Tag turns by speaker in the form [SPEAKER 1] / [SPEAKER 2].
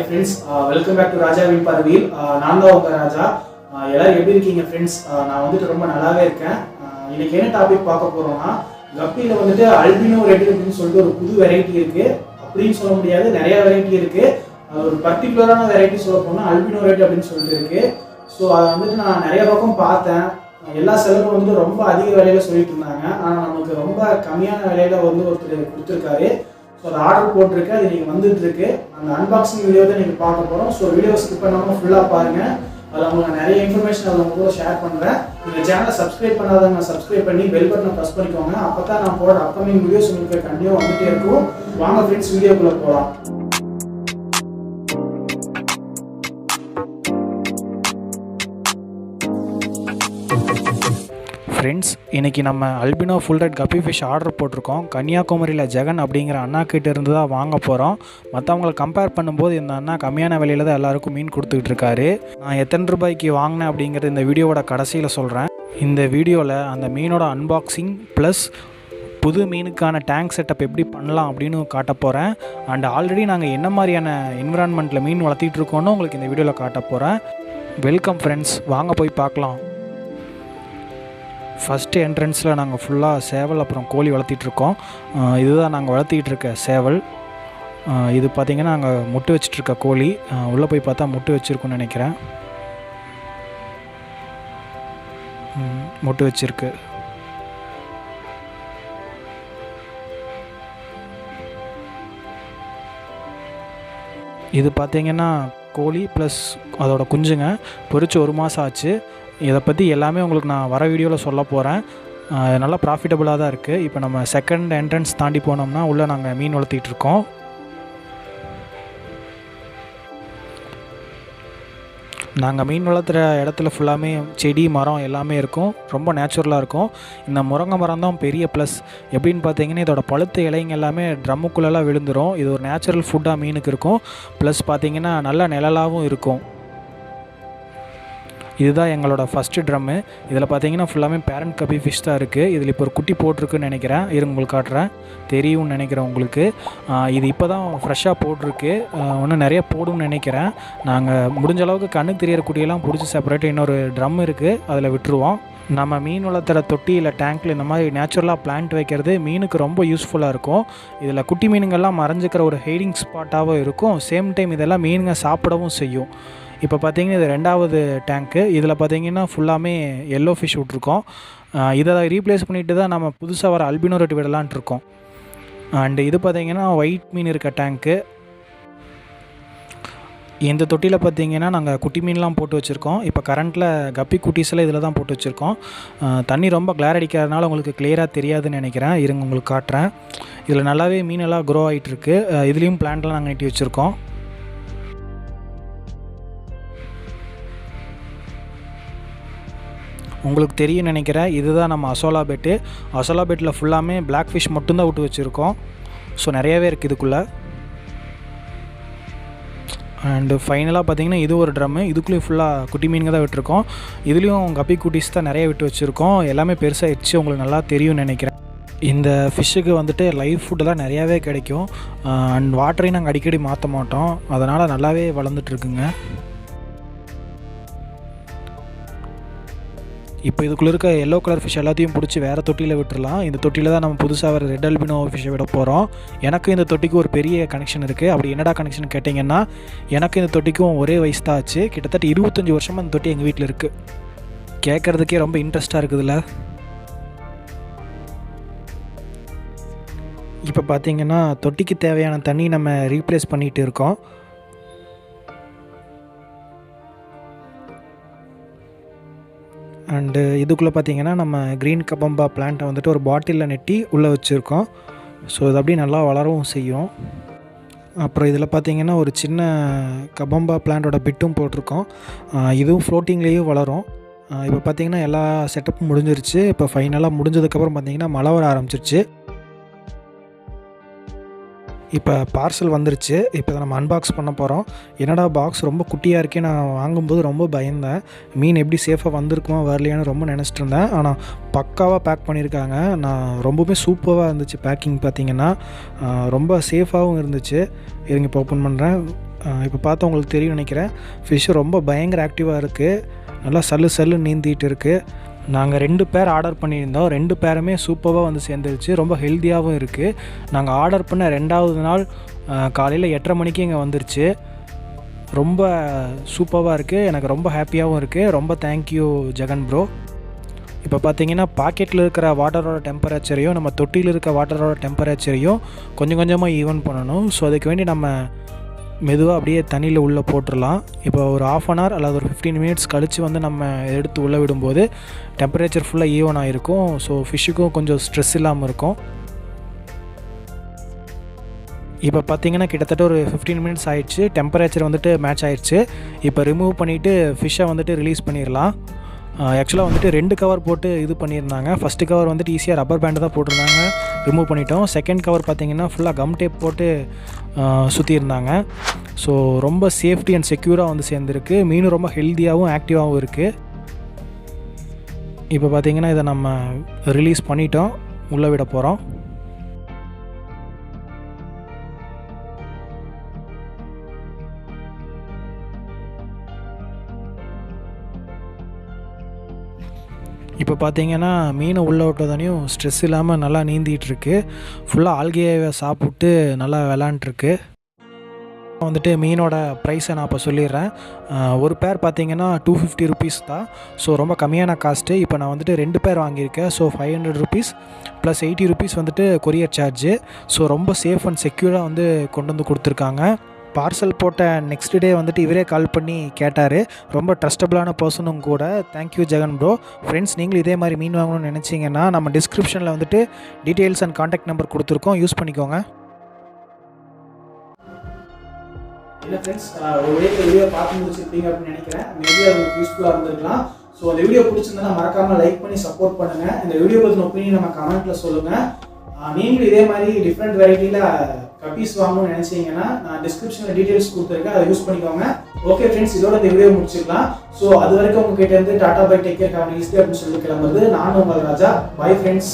[SPEAKER 1] Hi friends welcome back to Raja win பார்வையில் நான் தான் உங்கள் ராஜா. Uh, எல்லாரும் எப்படி இருக்கீங்க ஃப்ரெண்ட்ஸ் நான் வந்துட்டு ரொம்ப நல்லாவே இருக்கேன். இன்னைக்கு என்ன டாபிக் பார்க்க போகிறோம்னா கப்பியில் வந்துட்டு அல்பினோ ரெட் அப்படின்னு சொல்லிட்டு ஒரு புது வெரைட்டி இருக்கு. அப்படின்னு சொல்ல முடியாது நிறைய வெரைட்டி இருக்கு. அது ஒரு பர்டிகுலரான வெரைட்டி சொல்ல போனால் அல்பினோ ரெட் அப்படின்னு சொல்லிட்டு இருக்கு. ஸோ அதை வந்துட்டு நான் நிறைய பக்கம் பார்த்தேன். எல்லா செலவும் வந்துட்டு ரொம்ப அதிக விலையில சொல்லிட்டு இருந்தாங்க. ஆனால் நமக்கு ரொம்ப கம்மியான விலையில வந்து ஒருத்தர் கொடுத்துருக்காரு. ஸோ அதை ஆர்டர் போட்டிருக்கு அது நீங்கள் வந்துட்டு இருக்கு அந்த அன்பாக்சிங் வீடியோ தான் நீங்கள் பார்க்க போகிறோம் ஸோ வீடியோ ஸ்கிப் பண்ணாமல் ஃபுல்லாக பாருங்கள் அதில் உங்களுக்கு நிறைய இன்ஃபர்மேஷன் அதில் உங்க கூட ஷேர் பண்ணுறேன் இந்த சேனலை சப்ஸ்கிரைப் பண்ணாதவங்க சப்ஸ்கிரைப் பண்ணி பெல் பட்டனை ப்ரெஸ் பண்ணிக்கோங்க. அப்போ தான் நான் போகிற அப்கமிங் வீடியோஸ் உங்களுக்கு கண்டிப்பாக வந்துட்டே இருக்கும். வாங்க ஃப்ரெண்ட்ஸ் வீடியோக்குள்ளே போகலாம் ஃப்ரெண்ட்ஸ் இன்றைக்கி நம்ம albino full red guppy fish order போட்டிருக்கோம். கன்னியாகுமரியில் ஜெகன் அப்படிங்கிற அண்ணா கிட்ட இருந்து தான் வாங்க போகிறோம் மற்றவங்களை கம்பேர் பண்ணும்போது இந்த அண்ணா கம்மியான விலையில் தான் எல்லாருக்கும் மீன் கொடுத்துக்கிட்டு இருக்காரு. நான் எத்தனை ரூபாய்க்கு வாங்கினேன் அப்படிங்கிறது இந்த வீடியோவோட கடைசியில் சொல்கிறேன் இந்த வீடியோவில் அந்த மீனோட அன்பாக்சிங் ப்ளஸ் புது மீனுக்கான டேங்க் செட்டப் எப்படி பண்ணலாம் அப்படின்னு காட்ட போகிறேன் அண்ட் ஆல்ரெடி நாங்கள் என்ன மாதிரியான என்விரான்மெண்ட்டில் மீன் வளர்த்திட்டு இருக்கோன்னு உங்களுக்கு இந்த வீடியோவில் காட்ட போகிறேன் வெல்கம் ஃப்ரெண்ட்ஸ் வாங்க போய் பார்க்கலாம். ஃபஸ்ட்டு என்ட்ரன்ஸில் நாங்கள் ஃபுல்லாக சேவல் அப்புறம் கோழி வளர்த்திட்ருக்கோம் இதுதான் நாங்கள் வளர்த்திக்கிட்டு இருக்க சேவல் இது பார்த்திங்கன்னா நாங்கள் முட்டை வச்சிட்ருக்க கோழி. உள்ளே போய் பார்த்தா முட்டு வச்சுருக்குன்னு நினைக்கிறேன். முட்டு வச்சுருக்கு. வச்சிருக்கு இது பார்த்தீங்கன்னா கோழி ப்ளஸ் அதோட குஞ்சுங்க. பொறிச்சு ஒரு மாதம் ஆச்சு. இதை பற்றி எல்லாமே உங்களுக்கு நான் வர வீடியோவில் சொல்ல போகிறேன் நல்லா ப்ராஃபிட்டபுளாக தான் இருக்குது இப்போ நம்ம செகண்ட் என்ட்ரன்ஸ் தாண்டி போனோம்னா உள்ளே நாங்கள் மீன் வளர்த்திட்டு இருக்கோம். நாங்கள் மீன் வளர்த்துற இடத்துல ஃபுல்லாமே செடி மரம் எல்லாமே இருக்கும். ரொம்ப நேச்சுரலாக இருக்கும். இந்த முருங்கை மரம் தான் பெரிய ப்ளஸ் எப்படின்னு பார்த்தீங்கன்னா இதோட பழுத்த இலைங்க எல்லாமே ட்ரம்முக்குள்ளெல்லாம் விழுந்துரும். இது ஒரு நேச்சுரல் ஃபுட்டாக மீனுக்கு இருக்கும். ப்ளஸ் பார்த்தீங்கன்னா நல்ல நிழலாகவும் இருக்கும். இதுதான் எங்களோட ஃபஸ்ட்டு ட்ரம்மு இதில் பார்த்தீங்கன்னா ஃபுல்லாமே பேரண்ட் கபி ஃபிஷ் தான் இருக்குது இதில் இப்போ ஒரு குட்டி போட்டிருக்குன்னு நினைக்கிறேன். இருங்க உங்களுக்கு காட்டுறேன். தெரியும்னு நினைக்கிறேன் உங்களுக்கு. இது இப்போ தான் ஃப்ரெஷ்ஷாக போட்டிருக்கு. இன்னும் நிறைய போடும்னு நினைக்கிறேன். நாங்கள் முடிஞ்ச அளவுக்கு கண்ணு தெரியற குட்டியெல்லாம் பிடிச்சி செப்பரேட் இன்னொரு ட்ரம் இருக்குது அதில் விட்டுருவோம். நம்ம மீன் வளர்த்துற தொட்டி இல்லை டேங்க்கில் இந்த மாதிரி நேச்சுரலாக பிளான்ட் வைக்கிறது மீனுக்கு ரொம்ப யூஸ்ஃபுல்லாக இருக்கும். இதில் குட்டி மீனுங்கள்லாம் மறைஞ்சிக்கிற ஒரு ஹைடிங் ஸ்பாட்டாகவும் இருக்கும். சேம் டைம் இதெல்லாம் மீனுங்க சாப்பிடவும் செய்யும். இப்போ பார்த்தீங்கன்னா இது ரெண்டாவது டேங்க்கு இதில் பார்த்தீங்கன்னா ஃபுல்லாமே எல்லோ ஃபிஷ் விட்ருக்கோம் இதை ரீப்ளேஸ் பண்ணிட்டு தான் நம்ம புதுசாக வர அல்பினோ ரெட் விடலான்ட்டு இருக்கோம். அண்டு இது பார்த்தீங்கன்னா ஒயிட் மீன் இருக்க டேங்க்கு இந்த தொட்டியில் பார்த்தீங்கன்னா நாங்கள் குட்டி மீன்லாம் போட்டு வச்சுருக்கோம். இப்போ கரண்ட்டில் கப்பி குட்டீஸ்லாம் இதில் தான் போட்டு வச்சுருக்கோம். தண்ணி ரொம்ப கிளேர் அடிக்கிறதுனால உங்களுக்கு கிளியராக தெரியாதுன்னு நினைக்கிறேன். இருங்க உங்களுக்கு காட்டுறேன். இதில் நல்லாவே மீனெல்லாம் க்ரோ ஆகிட்டுருக்கு இதுலேயும் பிளான்ட்லாம் நாங்கள் நட்டி வச்சுருக்கோம். உங்களுக்கு தெரியும் நினைக்கிறேன். இதுதான் நம்ம அசோலா பெட்டு அசோலா பெட்டில் ஃபுல்லாமே பிளாக் ஃபிஷ் மட்டும்தான் விட்டு வச்சுருக்கோம். ஸோ நிறையவே இருக்குது இதுக்குள்ளே. அண்டு ஃபைனலாக பார்த்தீங்கன்னா இது ஒரு ட்ரம்மு இதுக்குள்ளேயும் ஃபுல்லாக குட்டி மீனுங்க தான் விட்டுருக்கோம். இதுலேயும் கப்பி குட்டிஸ் தான் நிறைய விட்டு வச்சுருக்கோம். எல்லாமே பெருசாகிடுச்சு உங்களுக்கு நல்லா தெரியும்னு நினைக்கிறேன். இந்த ஃபிஷ்ஷுக்கு வந்துட்டு லைஃப் ஃபுட்டெல்லாம் நிறையாவே கிடைக்கும். அண்ட் வாட்டரையும் நாங்கள் அடிக்கடி மாற்ற மாட்டோம். அதனால் நல்லாவே வளர்ந்துட்டுருக்குங்க இப்போ இதுக்குள்ளே இருக்க எல்லோ கலர் ஃபிஷ் எல்லாத்தையும் பிடிச்சி வேறு தொட்டியில் விட்டுடலாம் இந்த தொட்டியில் தான் நம்ம புதுசாக வர ரெட் அல்பினோ ஃபிஷ்ஷை விட போகிறோம் எனக்கு இந்த தொட்டிக்கு ஒரு பெரிய கனெக்ஷன் இருக்குது அப்படி என்னடா கனெக்ஷன் கேட்டிங்கன்னா எனக்கு இந்த தொட்டிக்கும் ஒரே வயசு தான் ஆச்சு. கிட்டத்தட்ட இருபத்தஞ்சி வருஷமாக இந்த தொட்டி எங்கள் வீட்டில் இருக்குது கேட்குறதுக்கே ரொம்ப இன்ட்ரெஸ்ட்டாக இருக்குதுல்ல. இப்போ பார்த்தீங்கன்னா தொட்டிக்கு தேவையான தண்ணி நம்ம ரீப்ளேஸ் பண்ணிகிட்டு இருக்கோம். அண்டு இதுக்குள்ளே பார்த்தீங்கன்னா நம்ம க்ரீன் கபம்பா பிளான்ட்டை வந்துட்டு ஒரு பாட்டிலில் நெட்டி உள்ளே வச்சுருக்கோம். ஸோ இது அப்படியே நல்லா வளரவும் செய்யும். அப்புறம் இதில் பார்த்தீங்கன்னா ஒரு சின்ன கபம்பா பிளான்ட்டோட பிட்டும் போட்டிருக்கோம். இதுவும் ஃப்ளோட்டிங்லேயும் வளரும். இப்போ பார்த்தீங்கன்னா எல்லா செட்டப்பும் முடிஞ்சிருச்சு. இப்போ ஃபைனலாக முடிஞ்சதுக்கப்புறம் பார்த்தீங்கன்னா மழை வர ஆரம்பிச்சிருச்சு. இப்போ பார்சல் வந்துருச்சு. இப்போ நம்ம அன்பாக்ஸ் பண்ண போகிறோம் என்னடா பாக்ஸ் ரொம்ப குட்டியாக இருக்கே நான் வாங்கும்போது ரொம்ப பயந்தேன். மீன் எப்படி சேஃபாக வந்திருக்குமா வரலையான்னு ரொம்ப நினச்சிட்டு இருந்தேன். ஆனால் பக்காவாக பேக் பண்ணியிருக்காங்க. நான் ரொம்பவுமே சூப்பராக இருந்துச்சு பேக்கிங் பார்த்தீங்கன்னா. ரொம்ப சேஃபாகவும் இருந்துச்சு. இருங்க இப்போ ஓப்பன் பண்ணுறேன்
[SPEAKER 2] இப்போ பார்த்தா உங்களுக்கு தெரியும் நினைக்கிறேன். ஃபிஷ்ஷு ரொம்ப பயங்கர ஆக்டிவாக இருக்குது நல்லா சல்லு சல்லு நீந்திட்டு இருக்குது நாங்கள் ரெண்டு பேர் ஆர்டர் பண்ணியிருந்தோம். ரெண்டு பேருமே சூப்பராக வந்து சேர்ந்துருச்சு. ரொம்ப ஹெல்த்தியாகவும் இருக்குது நாங்கள் ஆர்டர் பண்ண ரெண்டாவது நாள் காலையில் எட்டரை மணிக்கு இங்கே வந்துருச்சு. ரொம்ப சூப்பராக இருக்குது எனக்கு ரொம்ப ஹாப்பியாகவும் இருக்குது ரொம்ப தேங்க்யூ ஜெகன் ப்ரோ இப்போ பார்த்தீங்கன்னா பாக்கெட்டில் இருக்கிற வாட்டரோட டெம்பரேச்சரையும் நம்ம தொட்டியில் இருக்க வாட்டரோட டெம்பரேச்சரையும் கொஞ்சம் கொஞ்சமாக ஈவன் பண்ணணும். ஸோ அதுக்கு வேண்டி நம்ம மெதுவாக அப்படியே தண்ணியில் உள்ளே போட்டுடலாம் இப்போ ஒரு ஆஃப் அன் ஹவர் அல்லது ஒரு ஃபிஃப்டீன் மினிட்ஸ் கழித்து வந்து நம்ம எடுத்து உள்ளே விடும்போது டெம்பரேச்சர் ஃபுல்லாக ஈவன் ஆகிருக்கும் ஸோ ஃபிஷ்ஷுக்கும் கொஞ்சம் ஸ்ட்ரெஸ் இல்லாமல் இருக்கும். இப்போ பார்த்தீங்கன்னா கிட்டத்தட்ட ஒரு ஃபிஃப்டீன் மினிட்ஸ் ஆயிடுச்சு. டெம்பரேச்சர் வந்துட்டு மேட்ச் ஆயிடுச்சு. இப்போ ரிமூவ் பண்ணிவிட்டு ஃபிஷ்ஷை வந்துட்டு ரிலீஸ் பண்ணிடலாம். ஆக்சுவலாக வந்துட்டு ரெண்டு கவர் போட்டு இது பண்ணியிருந்தாங்க. ஃபஸ்ட்டு கவர் வந்துட்டு ஈஸியாக ரப்பர் பேண்டு தான் போட்டிருந்தாங்க. ரிமூவ் பண்ணிட்டோம். செகண்ட் கவர் பார்த்தீங்கன்னா ஃபுல்லாக கம் டேப் போட்டு சுற்றியிருந்தாங்க ஸோ ரொம்ப சேஃப்டி அண்ட் செக்யூராக வந்து சேர்ந்துருக்கு. மீனும் ரொம்ப ஹெல்த்தியாகவும் ஆக்டிவாகவும் இருக்குது இப்போ பார்த்தீங்கன்னா இதை நம்ம ரிலீஸ் பண்ணிட்டோம். உள்ளே விட போகிறோம் இப்போ பார்த்தீங்கன்னா மீனை உள்ளே விட்டதானையும் ஸ்ட்ரெஸ் இல்லாமல் நல்லா நீந்திட்டுருக்கு. ஃபுல்லாக ஆல்கையை சாப்பிட்டு நல்லா விளாண்டுருக்கு. வந்துட்டு மீனோட ப்ரைஸை நான் இப்போ சொல்லிடுறேன். ஒரு பேர் பார்த்தீங்கன்னா டூ ஃபிஃப்டி ருபீஸ் தான். ஸோ ரொம்ப கம்மியான காஸ்ட்டு இப்போ நான் வந்துட்டு ரெண்டு பேர் வாங்கியிருக்கேன். So five hundred rupees plus eighty rupees வந்துட்டு கொரியர் சார்ஜு ஸோ ரொம்ப சேஃப் அண்ட் செக்யூராக வந்து கொண்டு வந்து கொடுத்துருக்காங்க. பார்சல் போட்ட நெக்ஸ்ட் டே வந்துட்டு இவரே கால் பண்ணி கேட்டார். ரொம்ப ட்ரஸ்டபுளான பர்சனும் கூட. தேங்க்யூ ஜெகன் ப்ரோ ஃப்ரெண்ட்ஸ் நீங்களும் இதே மாதிரி மீன் வாங்கணும்னு நினச்சிங்கன்னா நம்ம டிஸ்கிரிப்ஷனில் வந்துட்டு டீட்டெயில்ஸ் அண்ட் காண்டாக்ட் நம்பர் கொடுத்துருக்கோம். யூஸ் பண்ணிக்கோங்க.
[SPEAKER 1] இல்லை ஃப்ரெண்ட்ஸ் ஒரு வீடியோ வீடியோ பார்த்து முடிச்சிருப்பீங்க அப்படின்னு நினைக்கிறேன். மேபி அது உங்களுக்கு யூஸ்ஃபுல்லாக இருந்திருக்கலாம். ஸோ அந்த வீடியோ பிடிச்சிருந்தா மறக்காமல் லைக் பண்ணி சப்போர்ட் பண்ணுங்கள் இந்த வீடியோ பற்றின ஒப்பீனியன் நம்ம கமெண்ட்டில் சொல்லுங்கள் நீங்களும் இதே மாதிரி டிஃப்ரெண்ட் வெரைட்டியில் கப்பீஸ் வாங்கணும்னு நினைச்சீங்கன்னா நான் டிஸ்கிரிப்ஷனில் டீடைல்ஸ் கொடுத்துருக்கேன். அதை யூஸ் பண்ணிக்கோங்க. ஓகே ஃப்ரெண்ட்ஸ் இதோட இந்த வீடியோ முடிச்சுக்கலாம். ஸோ அது வரைக்கும் உங்ககிட்ட இருந்து tata bye take care have easy அப்படின்னு சொல்லி கிளம்புறது. நான் உங்கள் ராஜா. Bye friends